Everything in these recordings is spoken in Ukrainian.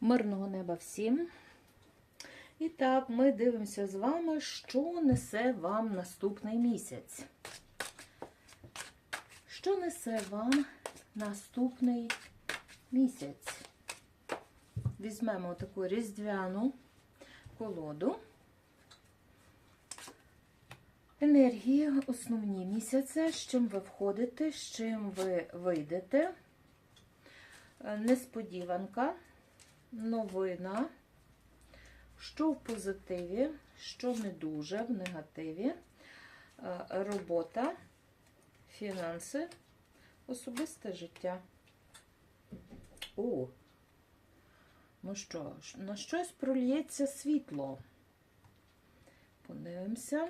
Мирного неба всім. І так, ми дивимося з вами, що несе вам наступний місяць. Що несе вам наступний місяць? Візьмемо таку різдвяну колоду. Енергії основні місяця, з чим ви входите, з чим ви вийдете. Е, Несподіванка, новина, що в позитиві, що не дуже в негативі, Е, робота, фінанси, особисте життя. О, ну що на щось прольється світло. Подивимося.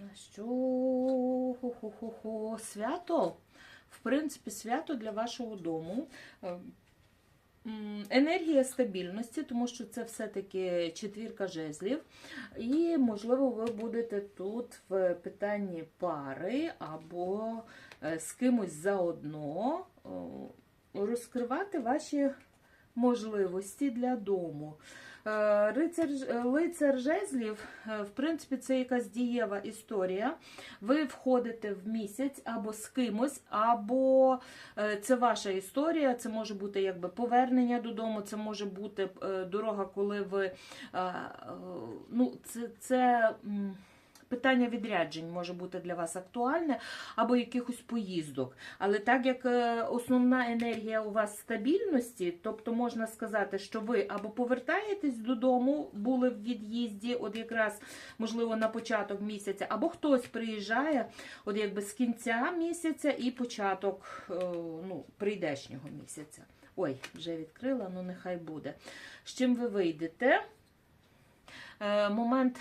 На що Хо-хо-хо-хо. свято? В принципі, свято для вашого дому. Енергія стабільності, тому що це все-таки четвірка жезлів. І, можливо, ви будете тут в питанні пари або е, з кимось заодно розкривати ваші можливості для дому. Е, Рицар, е, лицар жезлів, е, в принципі, це якась дієва історія. Ви входите в місяць або з кимось, або це ваша історія, це може бути якби повернення додому, це може бути дорога, коли ви. Ну, це, це питання відряджень може бути для вас актуальне, або якихось поїздок. Але так як е, основна енергія у вас стабільності, тобто можна сказати, що ви або повертаєтесь додому, були в від'їзді, от якраз можливо на початок місяця, або хтось приїжджає, от якби з кінця місяця і початок е, ну, прийдешнього місяця. Ой, вже відкрила, ну нехай буде. З чим ви вийдете? Е, Момент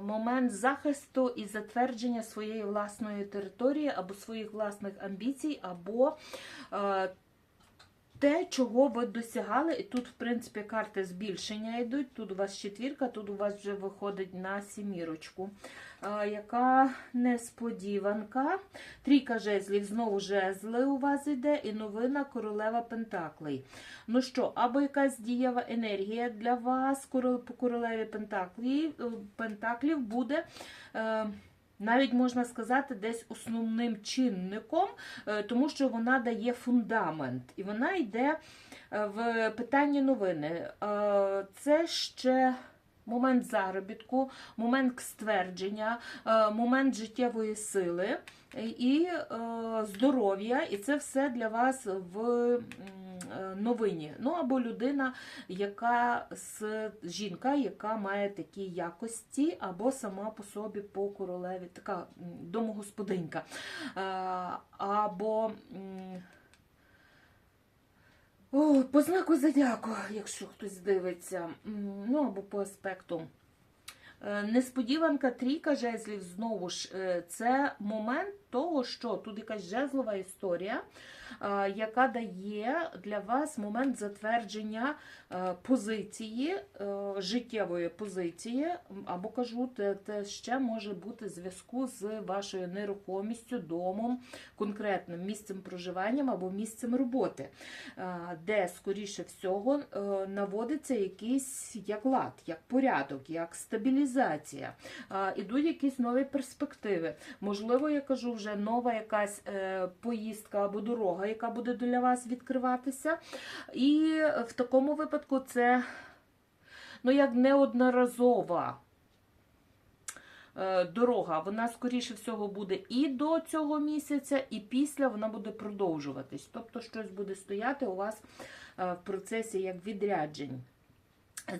момент захисту і затвердження своєї власної території або своїх власних амбіцій, або е, те, чого ви досягали, і тут, в принципі, карти збільшення йдуть. Тут у вас четвірка, тут у вас вже виходить на сімірочку. Е, Яка несподіванка. Трійка жезлів, знову жезли у вас йде, і новина королева Пентаклей. Ну що, або якась дієва енергія для вас по королеві Пентаклів, е, Пентаклів буде. Навіть можна сказати, десь основним чинником, е, тому що вона дає фундамент, і вона йде е, в питанні новини. Е, Це ще момент заробітку, момент ствердження, момент життєвої сили і здоров'я, і це все для вас в новині. Ну або людина, яка з жінка, яка має такі якості, або сама по собі по королеві, така домогосподинька. Е, Або о, по знаку зодіаку, якщо хтось дивиться, ну або по аспекту. Е, Несподіванка трійка жезлів знову ж е, це момент того, що тут якась жезлова історія, е, яка дає для вас момент затвердження позиції, життєвої позиції, або кажу, те ще може бути зв'язку з вашою нерухомістю, домом, конкретним місцем проживання або місцем роботи, де, скоріше всього, наводиться якийсь як лад, як порядок, як стабілізація. Е, Ідуть якісь нові перспективи. Можливо, я кажу, вже нова якась е, поїздка або дорога, яка буде для вас відкриватися. І в такому випадку це ну, як неодноразова е, дорога. Вона, скоріше всього, буде і до цього місяця, і після вона буде продовжуватись. Тобто щось буде стояти у вас е, в процесі як відряджень.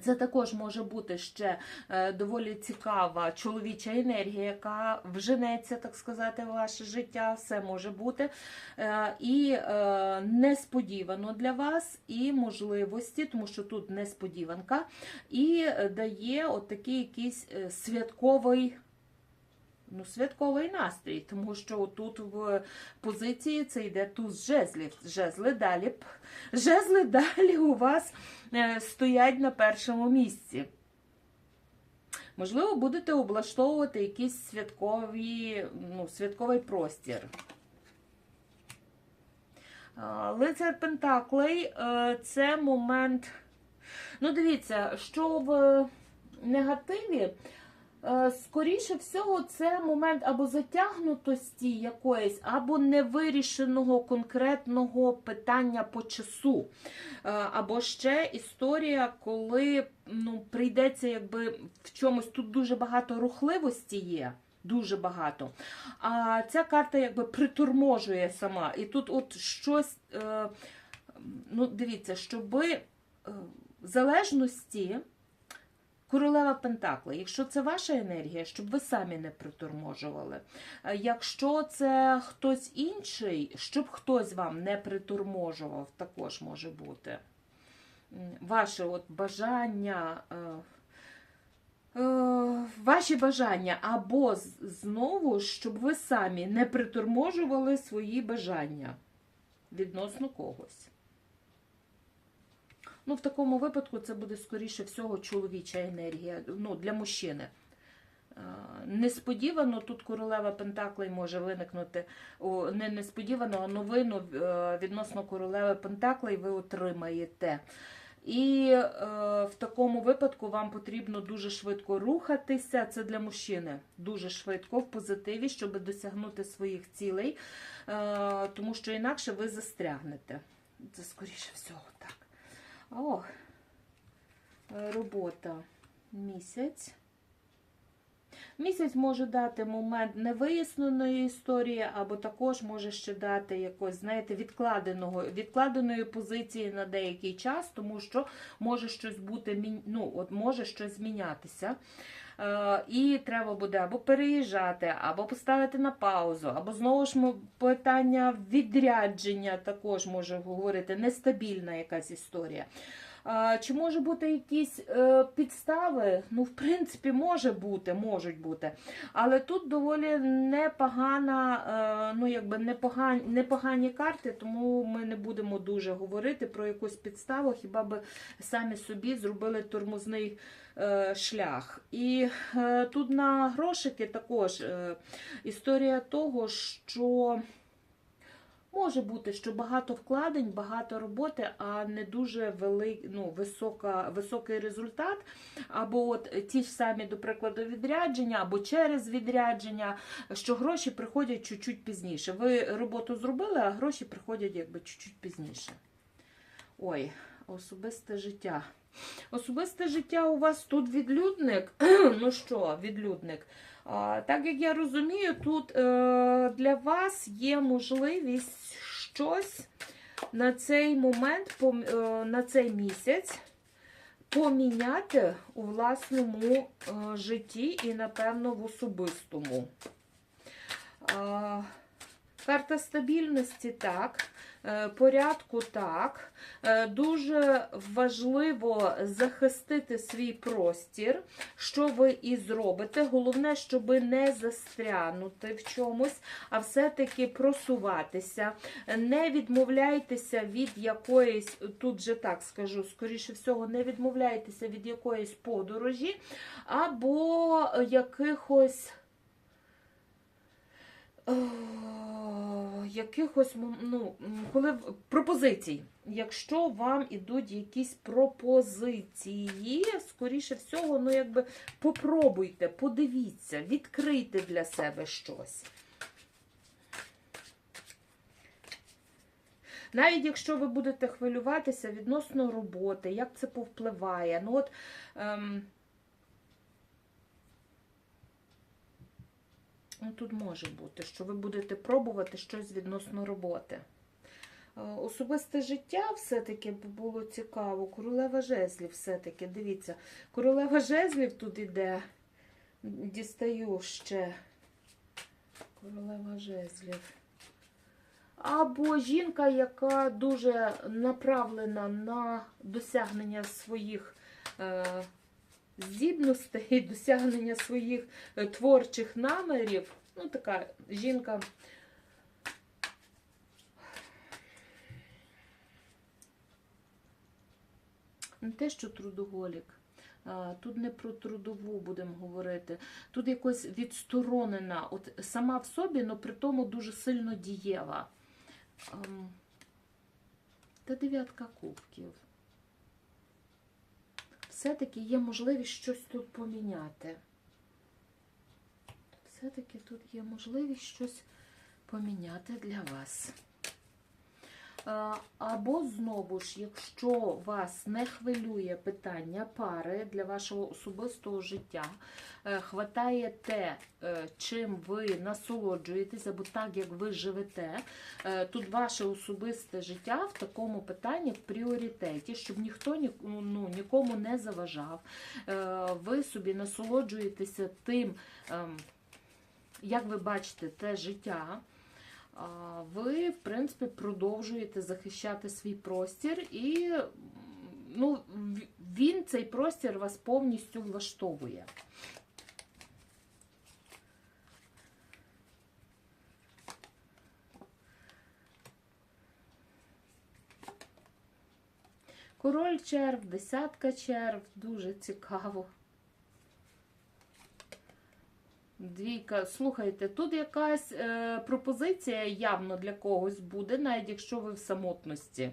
Це також може бути ще е, доволі цікава чоловіча енергія, яка вженеться, так сказати, в ваше життя. Все може бути. Е, І е, несподівано для вас, і можливості, тому що тут несподіванка, і дає от такий якийсь святковий. Ну, святковий настрій, тому що тут в позиції це йде туз жезлів. Жезли далі, жезли далі у вас е, стоять на першому місці. Можливо, будете облаштовувати якийсь святкові, ну, святковий простір. Лицар Пентаклей е, це момент. Ну, дивіться, що в негативі. Е, Скоріше всього, це момент або затягнутості якоїсь, або невирішеного конкретного питання по часу. Е, Або ще історія, коли ну, прийдеться якби в чомусь тут дуже багато рухливості є. Дуже багато. А ця карта якби приторможує сама. І тут от щось, е, ну, дивіться, щоби залежності. Королева Пентакли, якщо це ваша енергія, щоб ви самі не приторможували. Е, Якщо це хтось інший, щоб хтось вам не приторможував, також може бути. Ваше от бажання, е, е, ваші бажання, або знову, щоб ви самі не приторможували свої бажання відносно когось. Ну, в такому випадку це буде, скоріше всього, чоловіча енергія ну, для мужчини. Е, Несподівано тут королева Пентаклей може виникнути. Не несподівано, а новину е, відносно королеви Пентаклей ви отримаєте. І е, в такому випадку вам потрібно дуже швидко рухатися. Це для мужчини дуже швидко в позитиві, щоб досягнути своїх цілей, е, тому що інакше ви застрягнете. Це скоріше всього так. О, е, робота місяць. Місяць може дати момент невиясненої історії, або також може ще дати якось, знаєте, відкладеного, відкладеної позиції на деякий час, тому що може щось бути, ну, от може щось змінятися. Е, І треба буде або переїжджати, або поставити на паузу, або знову ж питання відрядження також може говорити, нестабільна якась історія. Чи може бути якісь е, підстави? Ну, в принципі, може бути, можуть бути. Але тут доволі непогана, е, ну якби непогані, непогані карти, тому ми не будемо дуже говорити про якусь підставу, хіба би самі собі зробили тормозний е, шлях. І тут на грошики також історія того, що. Може бути, що багато вкладень, багато роботи, а не дуже велик, ну, висока, високий результат. Або от ті ж самі, до прикладу, відрядження, або через відрядження, що гроші приходять чуть-чуть пізніше. Ви роботу зробили, а гроші приходять якби чуть-чуть пізніше. Ой, особисте життя. Особисте життя у вас тут відлюдник. ну що, відлюдник. А, Так як я розумію, тут е, для вас є можливість щось на цей момент, пом- е, на цей місяць поміняти у власному е, житті і, напевно, в особистому. А, Карта стабільності так, е, порядку так. Е, Дуже важливо захистити свій простір, що ви і зробите. Головне, щоб не застрянути в чомусь, а все-таки просуватися. Не відмовляйтеся від якоїсь, тут же так скажу, скоріше всього, не відмовляйтеся від якоїсь подорожі або якихось. О, якихось ну, коли пропозицій. Якщо вам ідуть якісь пропозиції, скоріше всього, ну якби попробуйте, подивіться, відкрийте для себе щось. Навіть якщо ви будете хвилюватися відносно роботи, як це повпливає. Ну от, ем, Ну, тут може бути, що ви будете пробувати щось відносно роботи. Е, Особисте життя все-таки було цікаво. Королева жезлів все-таки, дивіться, королева жезлів тут іде. Дістаю ще. Королева жезлів. Або жінка, яка дуже направлена на досягнення своїх е, здібностей, досягнення своїх е, творчих намірів. Ну, така жінка. Не те, що трудоголік. Тут не про трудову будемо говорити. Тут якось відсторонена, от сама в собі, але при тому дуже сильно дієва. Ем, та дев'ятка кубків. Все-таки є можливість щось тут поміняти. Все-таки тут є можливість щось поміняти для вас. Або знову ж, якщо вас не хвилює питання пари для вашого особистого життя, е, хватає те, е, чим ви насолоджуєтесь, або так, як ви живете, е, тут ваше особисте життя в такому питанні в пріоритеті, щоб ніхто ні- ну, нікому не заважав. Ви собі насолоджуєтеся тим, ем, як ви бачите, те життя. Ви, в принципі, продовжуєте захищати свій простір, і ну, він, цей простір, вас повністю влаштовує. Король черв, десятка черв, дуже цікаво. Двійка, слухайте, тут якась е, пропозиція явно для когось буде, навіть якщо ви в самотності.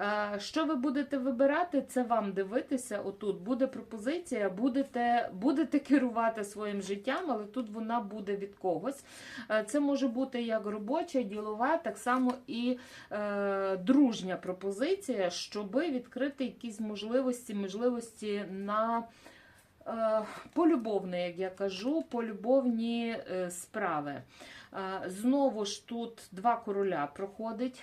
Е, що ви будете вибирати, це вам дивитися. Отут буде пропозиція, будете, будете керувати своїм життям, але тут вона буде від когось. Е, це може бути як робоча, ділова, так само і е, дружня пропозиція, щоби відкрити якісь можливості, можливості на. Е, полюбовне, як я кажу, полюбовні е, справи. Е, Знову ж тут два короля проходить.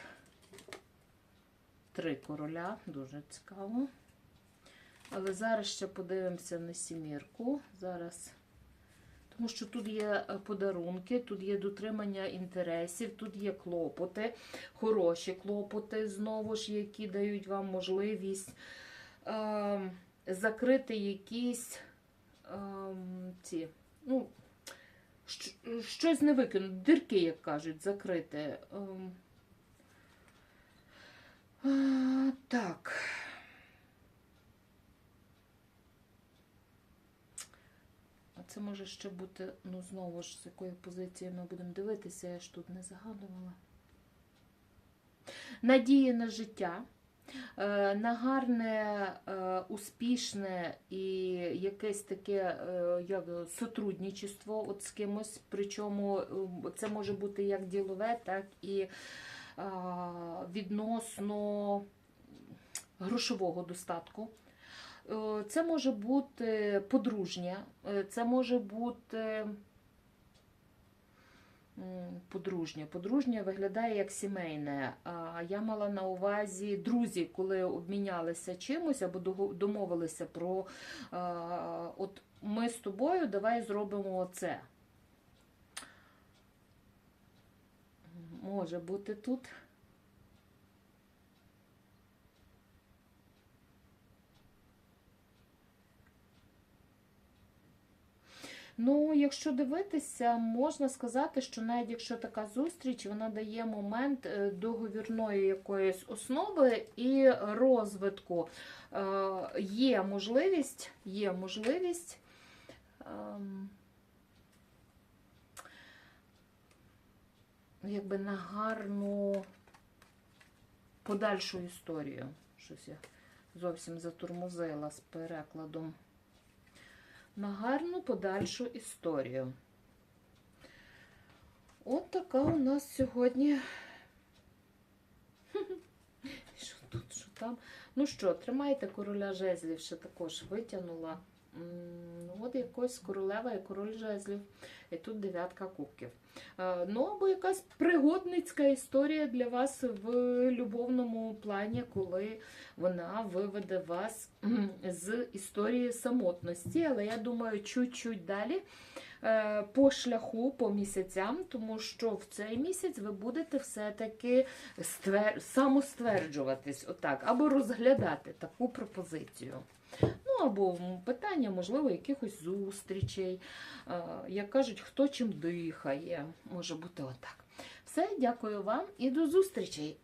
Три короля, дуже цікаво. Але зараз ще подивимося на сімірку. Зараз. Тому що тут є подарунки, тут є дотримання інтересів, тут є клопоти, хороші клопоти, знову ж, які дають вам можливість е, закрити якісь ці, ну, щось не викинути, дирки, як кажуть, закрити. Ем. Так. Це може ще бути, ну, знову ж, з якої позиції ми будемо дивитися, я ж тут не загадувала. Надії на життя. Е, на гарне, е, успішне і якесь таке е, як сотрудничество от з кимось. Причому це може бути як ділове, так і відносно грошового достатку. Це може бути подружня, це може бути. М, Подружня. Подружня виглядає як сімейне. Я мала на увазі друзі, коли обмінялися чимось або домовилися про от ми з тобою давай зробимо оце. Може бути тут. Ну, якщо дивитися, можна сказати, що навіть якщо така зустріч, вона дає момент е, договірної якоїсь основи і розвитку. Е, Є можливість, є можливість. ем, Якби на гарну подальшу історію. Щось я зовсім затурмозила з перекладом на гарну подальшу історію. От така у нас сьогодні. Що тут, що там? Ну що, тримайте короля жезлів, ще також витягнула. Ну, от якось королева і король жезлів. І тут дев'ятка кубків. Е, Ну, або якась пригодницька історія для вас в любовному плані, коли вона виведе вас з історії самотності. Але я думаю, чуть-чуть далі е, по шляху, по місяцям, тому що в цей місяць ви будете все-таки ствер... самостверджуватись, отак, або розглядати таку пропозицію. Або питання, можливо, якихось зустрічей. Е, Як кажуть, хто чим дихає. Може бути отак. Все, дякую вам і до зустрічей!